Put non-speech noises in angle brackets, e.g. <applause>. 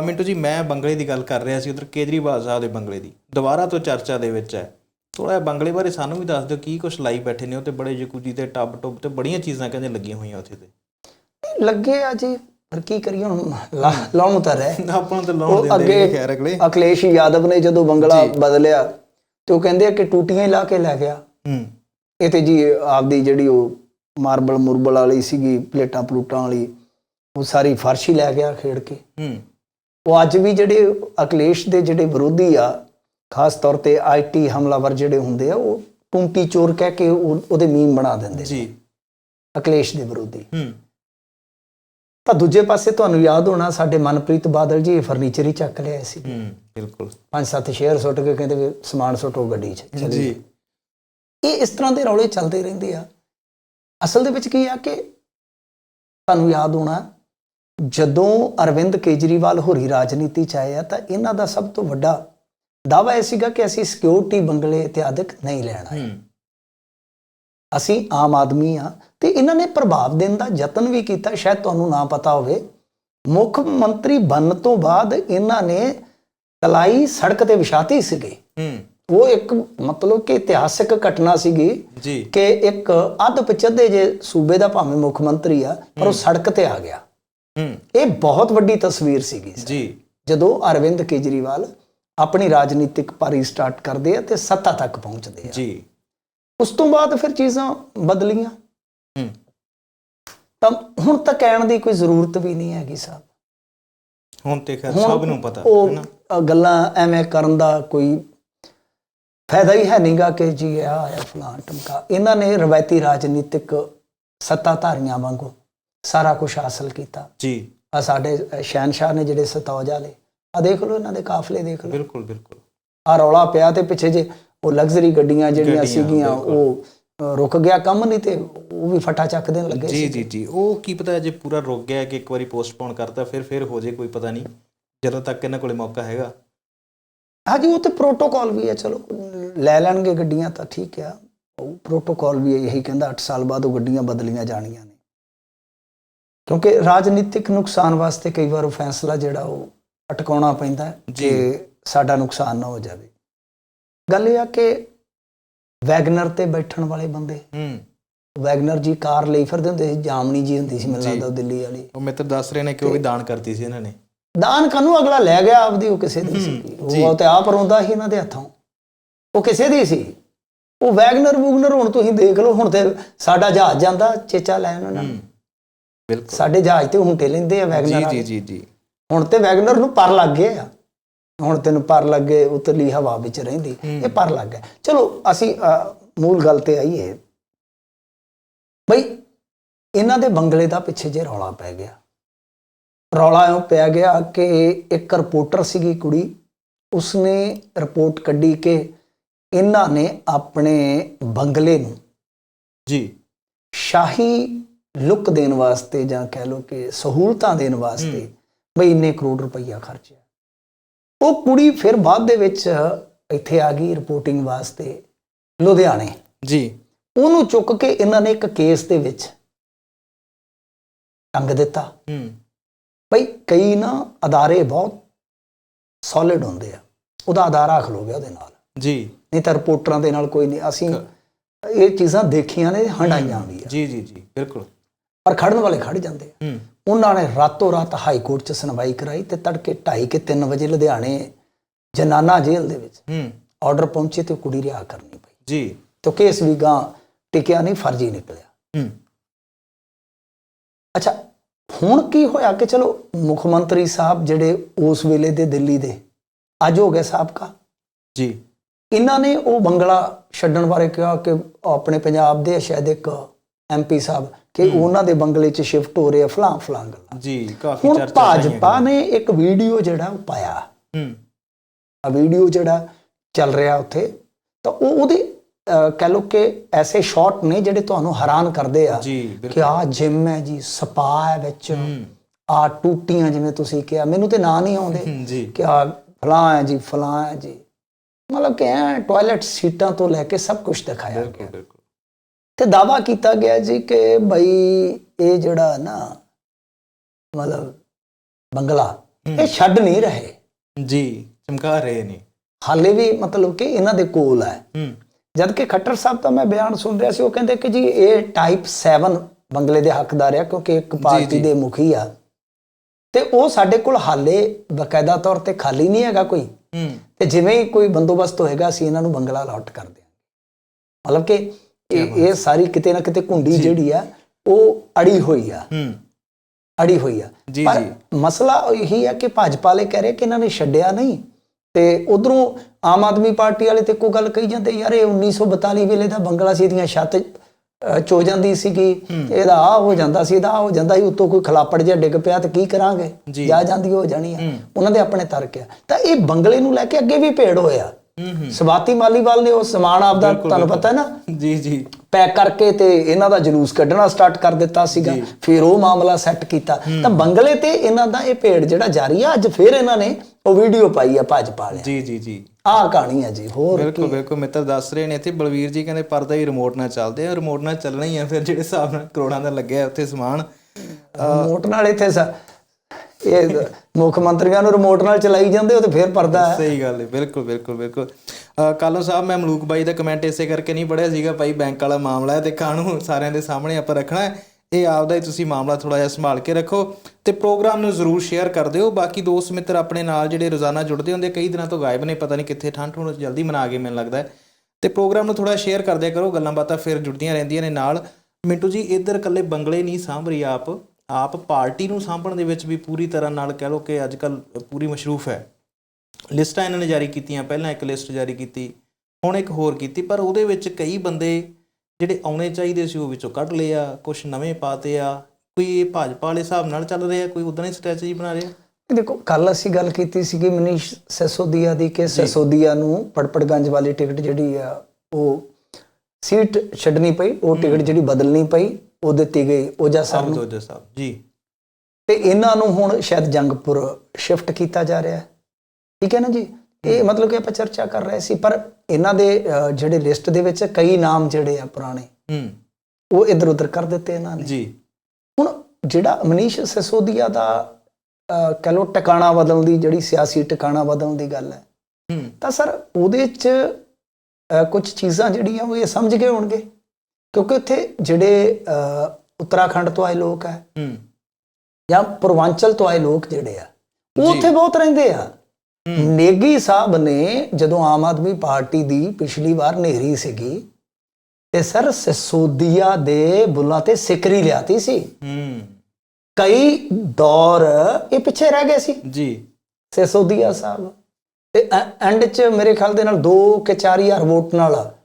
ਮਿੰਟੂ ਜੀ ਮੈਂ ਬੰਗਲੇ ਦੀ ਗੱਲ ਕਰ ਰਿਹਾ ਸੀ ਉਧਰ ਕੇਜਰੀਵਾਲ ਸਾਹਿਬ ਦੇ ਬੰਗਲੇ ਦੀ। ਦੁਬਾਰਾ ਤੋਂ ਚਰਚਾ ਦੇ ਵਿੱਚ ਹੈ। ਥੋੜਾ ਜਿਹਾ ਬੰਗਲੇ ਬਾਰੇ ਸਾਨੂੰ ਵੀ ਦੱਸ ਦਿਓ ਕੀ ਕੁਝ ਲਾਈ ਬੈਠੇ ਨੇ ਉਹ ਤੇ ਬੜੇ ਜਕੂਜੀ ਤੇ ਟੱਬ ਟੁੱਬ ਤੇ ਬੜੀਆਂ ਚੀਜ਼ਾਂ ਕਹਿੰਦੇ ਲੱਗੀਆਂ ਹੋਈਆਂ ਉੱਥੇ ਤੇ। ਲੱਗੇ ਆ ਜੀ ਪਰ ਕੀ ਕਰੀਏ ਹੁਣ? ਲਾ- ਲਾਉਣ ਤਾਂ ਰਹਿ। <laughs> ਆਪਾਂ ਨੂੰ ਤਾਂ ਉਹ ਦਿੰਦੇ ਖੈਰ ਅਗਲੇ। ਅਖਿਲੇਸ਼ ਯਾਦਵ ਨੇ ਜਦੋਂ ਬੰਗਲਾ ਬਦਲਿਆ ਤੇ ਉਹ ਕਹਿੰਦੇ ਆ ਕਿ ਟੂਟੀਆਂ ਹੀ ਲਾ ਕੇ ਲੈ ਗਿਆ। ਹੂੰ। ਇਹ ਤੇ ਜੀ ਆਪਦੀ ਜਿਹੜੀ ਉਹ ਮਾਰਬਲ ਮੁਰਬਲ ਵਾਲੀ ਸੀਗੀ ਪਲੇਟਾਂ ਪਲੂਟਾਂ ਵਾਲੀ ਉਹ ਸਾਰੀ ਫਰਸ਼ ਹੀ ਲੈ ਗਿਆ ਖੇਡ ਕੇ। ਹੂੰ। ਉਹ ਅੱਜ ਵੀ ਜਿਹੜੇ ਅਖਿਲੇਸ਼ ਦੇ ਜਿਹੜੇ ਵਿਰੋਧੀ ਆ ਖਾਸ ਤੌਰ ਤੇ ਆਈਟੀ ਹਮਲਾਵਰ ਜਿਹੜੇ ਹੁੰਦੇ ਆ ਉਹ ਟੁੰਟੀ ਚੋਰ ਕਹਿ ਕੇ ਉਹ- ਉਹਦੇ ਮੀਮ ਬਣਾ ਦਿੰਦੇ ਜੀ। ਅਖਿਲੇਸ਼ ਦੇ ਵਿਰੋਧੀ। ਹੂੰ। ਤਾਂ ਦੂਜੇ ਪਾਸੇ ਤੁਹਾਨੂੰ ਯਾਦ ਹੋਣਾ ਸਾਡੇ ਮਨਪ੍ਰੀਤ ਬਾਦਲ ਜੀ ਫਰਨੀਚਰ ਹੀ ਚੱਕ ਲਿਆਏ ਸੀ। ਹੂੰ ਬਿਲਕੁਲ। ਪੰਜ ਸੱਤ ਸ਼ੇਅਰ ਸੁੱਟ ਕੇ ਕਹਿੰਦੇ ਵੀ ਸਮਾਨ ਸੁੱਟੋ ਗੱਡੀ 'ਚ ਚਲੇ ਜੀ। ਇਹ ਇਸ ਤਰ੍ਹਾਂ ਦੇ ਰੌਲੇ ਚੱਲਦੇ ਰਹਿੰਦੇ ਆ। ਅਸਲ ਦੇ ਵਿੱਚ ਕੀ ਆ ਕਿ ਤੁਹਾਨੂੰ ਯਾਦ ਹੋਣਾ ਜਦੋਂ ਅਰਵਿੰਦ ਕੇਜਰੀਵਾਲ ਹੋਰੀ ਰਾਜਨੀਤੀ ਚ ਆਏ ਆ ਤਾਂ ਇਹਨਾਂ ਦਾ ਸਭ ਤੋਂ ਵੱਡਾ ਦਾਵਾ ਇਹ ਸੀਗਾ ਕਿ ਅਸੀਂ ਸਿਕਿਉਰਿਟੀ ਬੰਗਲੇ ਇਤਿਆਦਿਕ ਨਹੀਂ ਲੈਣਾ ਅਸੀਂ ਆਮ ਆਦਮੀ ਆ ਤੇ ਇਹਨਾਂ ਨੇ ਪ੍ਰਭਾਵ ਦੇਣ ਦਾ ਯਤਨ ਵੀ ਕੀਤਾ ਸ਼ਾਇਦ ਤੁਹਾਨੂੰ ਨਾ ਪਤਾ ਹੋਵੇ। ਮੁੱਖ ਮੰਤਰੀ ਬਣਨ ਤੋਂ ਬਾਅਦ ਇਹਨਾਂ ਨੇ ਤਲਾਈ ਸੜਕ ਤੇ ਵਿਛਾਤੀ ਸੀਗੇ। ਉਹ ਇੱਕ ਮਤਲਬ ਕਿ ਇਤਿਹਾਸਕ ਘਟਨਾ ਸੀਗੀ ਜੀ। ਕਿ ਇੱਕ ਅੱਧ ਪਚੱਦੇ ਜੇ ਸੂਬੇ ਦਾ ਭਾਵੇਂ ਮੁੱਖ ਮੰਤਰੀ ਆ ਪਰ ਉਹ ਸੜਕ ਤੇ ਆ ਗਿਆ। ਇਹ ਬਹੁਤ ਵੱਡੀ ਤਸਵੀਰ ਸੀਗੀ ਜੀ। ਜਦੋਂ ਅਰਵਿੰਦ ਕੇਜਰੀਵਾਲ ਆਪਣੀ ਰਾਜਨੀਤਿਕ ਪਾਰੀ ਸਟਾਰਟ ਕਰਦੇ ਆ ਤੇ ਸੱਤਾ ਤੱਕ ਪਹੁੰਚਦੇ ਆ। ਜੀ। ਉਸ ਤੋਂ ਬਾਅਦ ਫਿਰ ਚੀਜ਼ਾਂ ਬਦਲੀਆਂ। ਹੂੰ। ਤਾਂ ਹੁਣ ਤਾਂ ਕਹਿਣ ਦੀ ਕੋਈ ਜ਼ਰੂਰਤ ਵੀ ਨਹੀਂ ਹੈਗੀ ਸਾਹਿਬ ਹੁਣ ਤੇ ਖੈਰ ਸਭ ਨੂੰ ਪਤਾ ਹੈ ਨਾ? ਗੱਲਾਂ ਐਵੇਂ ਕਰਨ ਦਾ ਕੋਈ ਫਾਇਦਾ ਹੀ ਹੈ ਨਹੀਂਗਾ ਕਿ ਜੀ ਆਇਆ ਫਲਾਂ ਟਮਕਾ। ਇਹਨਾਂ ਨੇ ਰਵਾਇਤੀ ਰਾਜਨੀਤਿਕ ਸੱਤਾਧਾਰੀਆਂ ਵਾਂਗੂ ਸਾਰਾ ਕੁਝ ਹਾਸਲ ਕੀਤਾ। ਜੀ। ਆ ਸਾਡੇ ਅ, ਸ਼ਹਿਨਸ਼ਾਹ ਨੇ ਜਿਹੜੇ ਸਤੌਜ ਵਾਲੇ ਆ ਦੇਖ ਲਓ ਇਹਨਾਂ ਦੇ ਕਾਫਲੇ ਦੇਖ ਲਓ। ਬਿਲਕੁਲ ਬਿਲਕੁਲ। ਆ ਰੌਲਾ ਪਿਆ ਤੇ ਪਿੱਛੇ ਜੇ ਉਹ ਲਗਜ਼ਰੀ ਗੱਡੀਆਂ ਜਿਹੜੀਆਂ ਸੀਗੀਆਂ। ਉਹ ਰੁਕ ਗਿਆ ਕੰਮ ਨਹੀਂ ਤੇ ਉਹ ਵੀ ਫਟਾ ਚੱਕ ਦੇਣ ਲੱਗੇ ਜੀ ਜੀ ਜੀ। ਉਹ ਕੀ ਪਤਾ ਜੇ ਪੂਰਾ ਰੁਕ ਗਿਆ ਕਿ ਇੱਕ ਵਾਰੀ ਪੋਸਟਪੋਨ ਕਰਤਾ ਫਿਰ ਫਿਰ ਹੋ ਜੇ ਕੋਈ ਪਤਾ ਨਹੀਂ। ਜਦੋਂ ਤੱਕ ਇਹਨਾਂ ਕੋਲੇ ਮੌਕਾ ਹੈਗਾ। ਹਾਂਜੀ ਉਹ ਤੇ ਪ੍ਰੋਟੋਕਾਲ ਵੀ ਹੈ ਚਲੋ ਲੈ ਲੈਣਗੇ ਗੱਡੀਆਂ ਤਾਂ ਠੀਕ ਆ। ਉਹ ਪ੍ਰੋਟੋਕਾਲ ਵੀ ਇਹੀ ਕਹਿੰਦਾ 8 ਸਾਲ ਬਾਅਦ ਉਹ ਗੱਡੀਆਂ ਬਦਲੀਆਂ ਜਾਣੀਆਂ ਨੇ। ਕਿਉਂਕਿ ਰਾਜਨੀਤਿਕ ਨੁਕਸਾਨ ਵਾਸਤੇ ਕਈ ਵਾਰ ਉਹ ਫੈਸਲਾ ਜਿਹੜਾ ਉਹ ਅਟਕਾਉਣਾ ਪੈਂਦਾ ਹੈ। ਕਿ ਸਾਡਾ ਨੁਕਸਾਨ ਨਾ ਹੋ ਜਾਵੇ। ਗੱਲ ਇਹ ਆ ਕਿ ਵੈਗਨਰ ਤੇ ਬੈਠਣ ਵਾਲੇ ਬੰਦੇ ਹੂੰ। ਵੈਗਨਰ ਜੀ ਕਾਰ ਲਈ ਫਿਰਦੇ ਹੁੰਦੇ ਸੀ ਜਾਮਣੀ ਜੀ ਹੁੰਦੀ ਸੀ ਮੈਨੂੰ। ਲੱਗਦਾ ਉਹ ਦਿੱਲੀ ਵਾਲੀ। ਉਹ ਮਿੱਤਰ ਦੱਸ ਰਹੇ ਨੇ ਕਿ ਉਹ ਵੀ ਦਾਨ ਕਰਤੀ ਸੀ ਇਹਨਾਂ ਨੇ। ਦਾਨ ਕਾਨੂੰ ਅਗਲਾ ਲੈ ਗਿਆ ਆਪਦੀ ਉਹ ਕਿਸੇ ਦੀ ਸੀ। ਉਹ ਤੇ ਆਪ ਰੋਂਦਾ ਸੀ ਇਹਨਾਂ ਦੇ ਹੱਥੋਂ। ਉਹ ਕਿਸੇ ਦੀ ਸੀ। ਉਹ ਵੈਗਨਰ ਵੂਗਨਰ ਹੁਣ ਤੁਸੀਂ ਦੇਖ ਲਓ ਹੁਣ ਤੇ ਸਾਡਾ ਜਹਾਜ਼ ਜਾਂਦਾ ਚੇਚਾ ਲੈਣ ਉਹਨਾਂ ਨੂੰ ਬਿਲਕੁਲ। ਸਾਡੇ ਜਹਾਜ਼ ਤੇ ਹੁੰਟੇ ਲੈਂਦੇ ਆ ਵੈਗਨਰ ਜੀ। ਜੀ ਜੀ ਜੀ। ਹੁਣ ਤੇ ਵੈਗਨਰ ਨੂੰ ਪਰ ਲੱਗ ਗਏ ਆ। ਹੁਣ ਤੈਨੂੰ ਪਰ ਲੱਗੇ ਉਤਲੀ ਹਵਾ ਵਿੱਚ ਰਹਿੰਦੀ। ਇਹ ਪਰ ਲੱਗ ਗਿਆ ਚਲੋ ਅਸੀਂ ਮੂਲ ਗੱਲ ਤੇ ਆਈਏ। ਬਈ ਇਹਨਾਂ ਦੇ ਬੰਗਲੇ ਦਾ ਪਿੱਛੇ ਜੇ ਰੌਲਾ ਪੈ ਗਿਆ। ਰੌਲਾ ਇਹ ਪਿਆ ਗਿਆ ਕਿ ਇੱਕ ਰਿਪੋਰਟਰ ਸੀਗੀ ਕੁੜੀ। ਉਸਨੇ ਰਿਪੋਰਟ ਕੱਢੀ ਕਿ ਇਹਨਾਂ ਨੇ ਆਪਣੇ ਬੰਗਲੇ ਨੂੰ ਜੀ। ਸ਼ਾਹੀ ਲੁੱਕ ਦੇਣ ਵਾਸਤੇ ਜਾਂ ਕਹਿ ਲਓ ਕਿ ਸਹੂਲਤਾਂ ਦੇਣ ਵਾਸਤੇ ਬਈ ਇੰਨੇ ਕਰੋੜ ਰੁਪਈਆ ਖਰਚਿਆ ਉਹ ਕੁੜੀ ਫਿਰ ਬਾਅਦ ਦੇ ਵਿੱਚ ਇੱਥੇ ਆ ਗਈ ਰਿਪੋਰਟਿੰਗ ਵਾਸਤੇ ਲੁਧਿਆਣੇ। ਜੀ। ਉਹਨੂੰ ਚੁੱਕ ਕੇ ਇਹਨਾਂ ਨੇ ਇੱਕ ਕੇਸ ਦੇ ਵਿੱਚ ਟੰਗ ਦਿੱਤਾ। ਹੂੰ। ਬਈ ਕਈ ਨਾ ਅਦਾਰੇ ਬਹੁਤ ਸੋਲਿਡ ਹੁੰਦੇ ਆ। ਉਹਦਾ ਅਦਾਰਾ ਖਲੋ ਗਿਆ ਉਹਦੇ ਨਾਲ। ਜੀ। ਨਹੀਂ ਤਾਂ ਰਿਪੋਰਟਰਾਂ ਦੇ ਨਾਲ ਕੋਈ ਨਹੀਂ। ਅਸੀਂ ਇਹ ਚੀਜ਼ਾਂ ਦੇਖੀਆਂ ਨੇ ਹੰਡਾਈਆਂ ਵੀ ਆ। ਜੀ ਜੀ ਜੀ। ਬਿਲਕੁਲ। ਪਰ ਖੜਨ ਵਾਲੇ ਖੜ ਜਾਂਦੇ ਆ। ਉਹਨਾਂ ਨੇ ਰਾਤੋਂ ਰਾਤ ਹਾਈ ਕੋਰਟ 'ਚ ਸੁਣਵਾਈ ਕਰਾਈ ਤੇ ਤੜਕੇ 2:30 ਕੇ 3 ਵਜੇ ਲੁਧਿਆਣੇ ਜਨਾਨਾ ਜੇਲ੍ਹ ਦੇ ਵਿੱਚ ਆਰਡਰ ਪਹੁੰਚੇ ਤੇ ਕੁੜੀ ਰਿਹਾ ਕਰਨੀ ਪਈ। ਜੀ। ਤੇ ਕੇਸ ਵੀ ਗਾਂ ਟਿਕਿਆ ਨਹੀਂ ਫਰਜ਼ੀ ਨਿਕਲਿਆ। ਅੱਛਾ ਹੁਣ ਕੀ ਹੋਇਆ ਕਿ ਚਲੋ ਮੁੱਖ ਮੰਤਰੀ ਸਾਹਿਬ ਜਿਹੜੇ ਉਸ ਵੇਲੇ ਦੇ ਦਿੱਲੀ ਦੇ ਅੱਜ ਹੋ ਗਏ ਸਾਬਕਾ। ਜੀ। ਇਹਨਾਂ ਨੇ ਉਹ ਬੰਗਲਾ ਛੱਡਣ ਬਾਰੇ ਕਿਹਾ ਕਿ ਆਪਣੇ ਪੰਜਾਬ ਦੇ ਸ਼ਾਇਦ ਇੱਕ ਐਮਪੀ ਸਾਹਿਬ। ਕਿ ਉਹਨਾਂ ਦੇ ਬੰਗਲੇ 'ਚ ਸ਼ਿਫਟ ਹੋ ਰਹੇ ਫਲਾਂ ਫਲਾਂ ਗੱਲਾਂ। ਜੀ ਕਾਫੀ ਹੁਣ ਚਰਚਾ ਭਾਜਪਾ ਨੇ ਇੱਕ ਵੀਡੀਓ ਜਿਹੜਾ ਉਹ ਪਾਇਆ। ਹੂੰ। ਆ ਵੀਡੀਓ ਜਿਹੜਾ ਚੱਲ ਰਿਹਾ ਉੱਥੇ ਤਾਂ ਉਹ ਉਹਦੇ ਕਹਿ ਲਓ ਕਿ ਐਸੇ ਸ਼ਾਟ ਨੇ ਜਿਹੜੇ ਤੁਹਾਨੂੰ ਹੈਰਾਨ ਕਰਦੇ ਆ ਕਿ ਆ ਜਿਮ ਹੈ ਜੀ ਸਪਾ ਹੈ ਵਿੱਚ। ਆ ਟੂਟੀਆਂ ਜਿਵੇਂ ਤੁਸੀਂ ਕਿਹਾ ਮੈਨੂੰ ਤੇ ਨਾਂ ਨਹੀਂ ਆਉਂਦੇ ਕਿ ਆ ਫਲਾਂ ਹੈ ਜੀ ਫਲਾਂ ਹੈ ਜੀ। ਮਤਲਬ ਕਿ ਐ ਟਾਇਲਟ ਸੀਟਾਂ ਤੋਂ ਲੈ ਕੇ ਸਭ ਕੁਝ ਦਿਖਾਇਆ ਬਿਲਕੁਲ ਬਿਲਕੁਲ। ਤੇ ਦਾਵਾ ਕੀਤਾ ਗਿਆ ਜੀ ਕਿ ਬਈ ਇਹ ਜਿਹੜਾ ਨਾ ਮਤਲਬ ਬੰਗਲਾ ਇਹ ਛੱਡ ਨਹੀਂ ਰਹੇ। ਜੀ ਚਮਕਾ ਰਹੇ ਨੇ। ਹਾਲੇ ਵੀ ਮਤਲਬ ਕਿ ਇਹਨਾਂ ਦੇ ਕੋਲ ਹੈ। ਜਦ ਕਿ ਖੱਟਰ ਸਾਹਿਬ ਦਾ ਮੈਂ ਬਿਆਨ ਸੁਣ ਰਿਹਾ ਸੀ ਉਹ ਕਹਿੰਦੇ ਕਿ ਜੀ ਇਹ ਟਾਈਪ 7 ਬੰਗਲੇ ਦੇ ਹੱਕਦਾਰ ਆ ਕਿਉਂਕਿ ਇੱਕ ਪਾਰਟੀ। ਦੇ ਮੁਖੀ ਆ। ਤੇ ਉਹ ਸਾਡੇ ਕੋਲ ਹਾਲੇ ਬਕਾਇਦਾ ਤੌਰ ਤੇ ਖਾਲੀ ਨਹੀਂ ਹੈਗਾ ਕੋਈ। ਤੇ ਜਿਵੇਂ ਹੀ ਕੋਈ ਬੰਦੋਬਸਤ ਹੋਏਗਾ ਅਸੀਂ ਇਹਨਾਂ ਨੂੰ ਬੰਗਲਾ ਅਲਾਟ ਕਰ ਦਿਆਂਗੇ। ਮਤਲਬ ਕਿ ਇਹ ਇਹ ਸਾਰੀ ਕਿਤੇ ਨਾ ਕਿਤੇ ਕੁੰਡੀ ਜਿਹੜੀ ਆ ਉਹ ਅੜੀ ਹੋਈ ਆ। ਹੂੰ। ਅੜੀ ਹੋਈ ਆ। ਪਰ ਮਸਲਾ ਇਹੀ ਹੈ ਕਿ ਭਾਜਪਾ ਵਾਲੇ ਕਹਿ ਰਹੇ ਕਿ ਇਹਨਾਂ ਨੇ ਛੱਡਿਆ ਨਹੀਂ। ਤੇ ਉਧਰੋਂ ਆਮ ਆਦਮੀ ਪਾਰਟੀ ਵਾਲੇ ਤੇ ਇੱਕੋ ਗੱਲ ਕਹੀ ਜਾਂਦੇ ਯਾਰ ਇਹ 1942 ਵੇਲੇ ਦਾ ਬੰਗਲਾ ਸੀ ਦੀਆਂ ਛੱਤ ਚੋ ਜਾਂਦੀ ਸੀਗੀ। ਇਹਦਾ ਆ ਹੋ ਜਾਂਦਾ ਸੀ ਇਹਦਾ ਹੋ ਜਾਂਦਾ ਸੀ ਉੱਤੋਂ ਕੋਈ ਖਲਾਪੜ ਜਿਹਾ ਡਿੱਗ ਪਿਆ ਤੇ ਕੀ ਕਰਾਂਗੇ? ਜੀ। ਜਾਂਦੀ ਹੋ ਜਾਣੀ ਆ। ਉਹਨਾਂ ਦੇ ਆਪਣੇ ਤਰਕ ਆ ਤਾਂ ਇਹ ਬੰਗਲੇ ਨੂੰ ਲੈ ਕੇ ਅੱਗੇ ਵੀ ਭੇੜ ਹੋਇਆ ਸਵਾਤੀ ਮਾਲੀਵਾਲ ਨੇ ਉਹ ਸਮਾਨ ਆਪਦਾ ਤੁਹਾਨੂੰ ਪਤਾ ਹੈ ਨਾ? ਜੀ ਜੀ। ਪੈਕ ਕਰਕੇ ਤੇ ਇਹਨਾਂ ਦਾ ਜਲੂਸ ਕੱਢਣਾ ਸਟਾਰਟ ਕਰ ਦਿੱਤਾ ਸੀਗਾ। ਫਿਰ ਉਹ ਮਾਮਲਾ ਸੈੱਟ ਕੀਤਾ। ਤਾਂ ਬੰਗਲੇ ਤੇ ਇਹਨਾਂ ਦਾ ਇਹ ਭੇੜ ਜਿਹੜਾ ਜਾਰੀ ਆ ਅੱਜ ਫਿਰ ਇਹਨਾਂ ਨੇ ਉਹ ਵੀਡੀਓ ਪਾਈ ਆ ਭਾਜਪਾ ਵਾਲਿਆਂ ਜੀ ਜੀ ਜੀ। ਆਹ ਕਹਾਣੀ ਆ ਜੀ ਹੋਰ ਬਿਲਕੁਲ ਬਿਲਕੁਲ। ਮਿੱਤਰ ਦੱਸ ਰਹੇ ਨੇ ਇੱਥੇ ਬਲਵੀਰ ਜੀ ਕਹਿੰਦੇ ਪਰਦਾ ਹੀ ਰਿਮੋਟ ਨਾਲ ਚੱਲਦੇ ਆ ਰਿਮੋਟ ਨਾਲ ਚੱਲਣਾ ਹੀ ਆ ਫਿਰ ਜਿਹੜੇ ਹਿਸਾਬ ਨਾਲ ਕਰੋੜਾਂ ਦਾ ਲੱਗਿਆ ਉੱਥੇ ਸਮਾਨ। ਰਿਮੋਟ ਨਾਲ ਇੱਥੇ ਸ- ਇਹ ਮੁੱਖ ਮੰਤਰੀਆਂ ਨੂੰ ਰਿਮੋਟ ਨਾਲ ਚਲਾਈ ਜਾਂਦੇ ਉਹ ਤੇ ਫਿਰ ਪਰਦਾ ਹੈ। ਸਹੀ ਗੱਲ ਹੈ, ਬਿਲਕੁਲ ਬਿਲਕੁਲ ਬਿਲਕੁਲ। ਕਾਲੋ ਸਾਹਿਬ ਮੈਂ ਮਲੂਕ ਬਾਈ ਦਾ ਕਮੈਂਟ ਇਸੇ ਕਰਕੇ ਨਹੀਂ ਪੜਿਆ ਸੀਗਾ, ਭਾਈ ਬੈਂਕ ਵਾਲਾ ਮਾਮਲਾ ਹੈ ਤੇ ਕਾਨੂੰ ਸਾਰਿਆਂ ਦੇ ਸਾਹਮਣੇ ਆਪਾਂ ਰੱਖਣਾ ਹੈ। ਇਹ ਆਪਦਾ ਹੀ ਤੁਸੀਂ ਮਾਮਲਾ ਥੋੜਾ ਜਿਹਾ ਸੰਭਾਲ ਕੇ ਰੱਖੋ ਤੇ ਪ੍ਰੋਗਰਾਮ ਨੂੰ ਜ਼ਰੂਰ ਸ਼ੇਅਰ ਕਰ ਦਿਓ। ਬਾਕੀ ਦੋਸਤ ਮਿੱਤਰ ਆਪਣੇ ਨਾਲ ਜਿਹੜੇ ਰੋਜ਼ਾਨਾ ਜੁੜਦੇ ਹੁੰਦੇ ਕਈ ਦਿਨਾਂ ਤੋਂ ਗਾਇਬ ਨੇ, ਪਤਾ ਨਹੀਂ ਕਿੱਥੇ ਠੰਡ ਹੁਣ ਜਲਦੀ ਮਨਾ ਗਏ ਮੈਨੂੰ ਲੱਗਦਾ ਹੈ। ਤੇ ਪ੍ਰੋਗਰਾਮ ਨੂੰ ਥੋੜਾ ਸ਼ੇਅਰ ਕਰ ਦਿਆ ਕਰੋ, ਗੱਲਾਂ ਬਾਤਾਂ ਫਿਰ ਜੁੜਦੀਆਂ ਰਹਿੰਦੀਆਂ ਨੇ ਨਾਲ। ਮਿੰਟੂ ਜੀ, ਇੱਧਰ ਇਕੱਲੇ ਬੰਗਲੇ ਨਹੀਂ ਸਾਂਭ ਰਹੀ ਆਪ। ਆਪ ਪਾਰਟੀ ਨੂੰ ਸਾਂਭਣ ਦੇ ਵਿੱਚ ਵੀ ਪੂਰੀ ਤਰ੍ਹਾਂ ਨਾਲ ਕਹਿ ਲਓ ਕਿ ਅੱਜ ਕੱਲ ਪੂਰੀ ਮਸ਼ਰੂਫ ਹੈ। ਲਿਸਟਾਂ ਇਹਨਾਂ ਨੇ ਜਾਰੀ ਕੀਤੀਆਂ ਪਹਿਲਾਂ ਇੱਕ ਲਿਸਟ ਜਾਰੀ ਕੀਤੀ ਹੁਣ ਇੱਕ ਹੋਰ ਕੀਤੀ ਪਰ ਉਹਦੇ ਵਿੱਚ ਕਈ ਬੰਦੇ ਜਿਹੜੇ ਆਉਣੇ ਚਾਹੀਦੇ ਸੀ ਉਹ ਵਿੱਚੋਂ ਕੱਢ ਲਏ ਆ ਕੁਝ ਨਵੇਂ ਪਾਤੇ ਆ ਕੋਈ ਇਹ ਭਾਜਪਾ ਵਾਲੇ ਹਿਸਾਬ ਨਾਲ ਚੱਲ ਰਿਹਾ ਕੋਈ ਉਦਾਂ ਹੀ ਸਟ੍ਰੈਟਜੀ ਬਣਾ ਰਿਹਾ? ਦੇਖੋ ਕੱਲ ਅਸੀਂ ਗੱਲ ਕੀਤੀ ਸੀਗੀ ਮਨੀਸ਼ ਸੈਸੋਦੀਆ ਦੀ ਕਿ ਸੈਸੋਦੀਆ ਨੂੰ ਪੜਪੜਗੰਜ ਵਾਲੀ ਟਿਕਟ ਜਿਹੜੀ ਆ ਉਹ ਸੀਟ ਛੱਡਣੀ ਪਈ ਉਹ ਟਿਕਟ ਜਿਹੜੀ ਬਦਲਣੀ ਪਈ ਉਹ ਦਿੱਤੀ ਗਈ ਓਜਾ ਸਰ ਨੂੰ। ਅਮਦੋਜਾ ਸਾਹਿਬ ਜੀ। ਤੇ ਇਹਨਾਂ ਨੂੰ ਹੁਣ ਸ਼ਾਇਦ ਜੰਗਪੁਰ ਸ਼ਿਫਟ ਕੀਤਾ ਜਾ ਰਿਹਾ ਹੈ। ਠੀਕ ਹੈ ਨਾ ਜੀ? ਇਹ ਮਤਲਬ ਕਿ ਆਪਾਂ ਚਰਚਾ ਕਰ ਰਹੇ ਸੀ ਪਰ ਇਹਨਾਂ ਦੇ ਜਿਹੜੇ ਲਿਸਟ ਦੇ ਵਿੱਚ ਕਈ ਨਾਮ ਜਿਹੜੇ ਆ ਪੁਰਾਣੇ ਹੂੰ। ਉਹ ਇੱਧਰ ਉੱਧਰ ਕਰ ਦਿੱਤੇ ਇਹਨਾਂ ਨੇ। ਜੀ। ਹੁਣ ਜਿਹੜਾ ਮਨੀਸ਼ ਸਿਸੋਦੀਆ ਦਾ ਕਹਿ ਲਓ ਟਿਕਾਣਾ ਬਦਲਣ ਦੀ ਜਿਹੜੀ ਸਿਆਸੀ ਟਿਕਾਣਾ ਬਦਲਣ ਦੀ ਗੱਲ ਹੈ ਹੂੰ। ਤਾਂ ਸਰ ਉਹਦੇ 'ਚ ਕੁਝ ਚੀਜ਼ਾਂ ਜਿਹੜੀਆਂ ਉਹ ਇਹ ਸਮਝ ਗਏ ਹੋਣਗੇ। ਕਿਉਂਕਿ ਉੱਥੇ ਜਿਹੜੇ ਉੱਤਰਾਖੰਡ ਤੋਂ ਆਏ ਲੋਕ ਹੂੰ। ਜਾਂ ਪੂਰਵਾਂਚਲ ਤੋਂ ਆਏ ਲੋਕ ਜਿਹੜੇ ਆ ਉਹ। ਉੱਥੇ ਬਹੁਤ ਰਹਿੰਦੇ ਆ। ਨੇਗੀ ਸਾਹਿਬ ਨੇ ਜਦੋਂ ਆਮ ਆਦਮੀ ਪਾਰਟੀ ਦੀ ਪਿਛਲੀ ਵਾਰ ਨੇਰੀ ਸੀਗੀ ਤੇ ਸਰ ਸਿਸੋਦੀਆ ਦੇ ਬੁੱਲਾਂ ਤੇ ਸਿਕਰੀ ਲਿਆਤੀ ਸੀ। ਹੂੰ। ਕਈ ਦੌਰ ਇਹ ਪਿੱਛੇ ਰਹਿ ਗਏ ਸੀ। ਜੀ। ਸਿਸੋਦੀਆ ਸਾਹਿਬ। ਤੇ ਐਂਡ ਚ ਮੇਰੇ ਖਿਆਲ ਦੇ ਨਾਲ 2 ਕਿ 4000 ਵੋਟ ਨਾਲ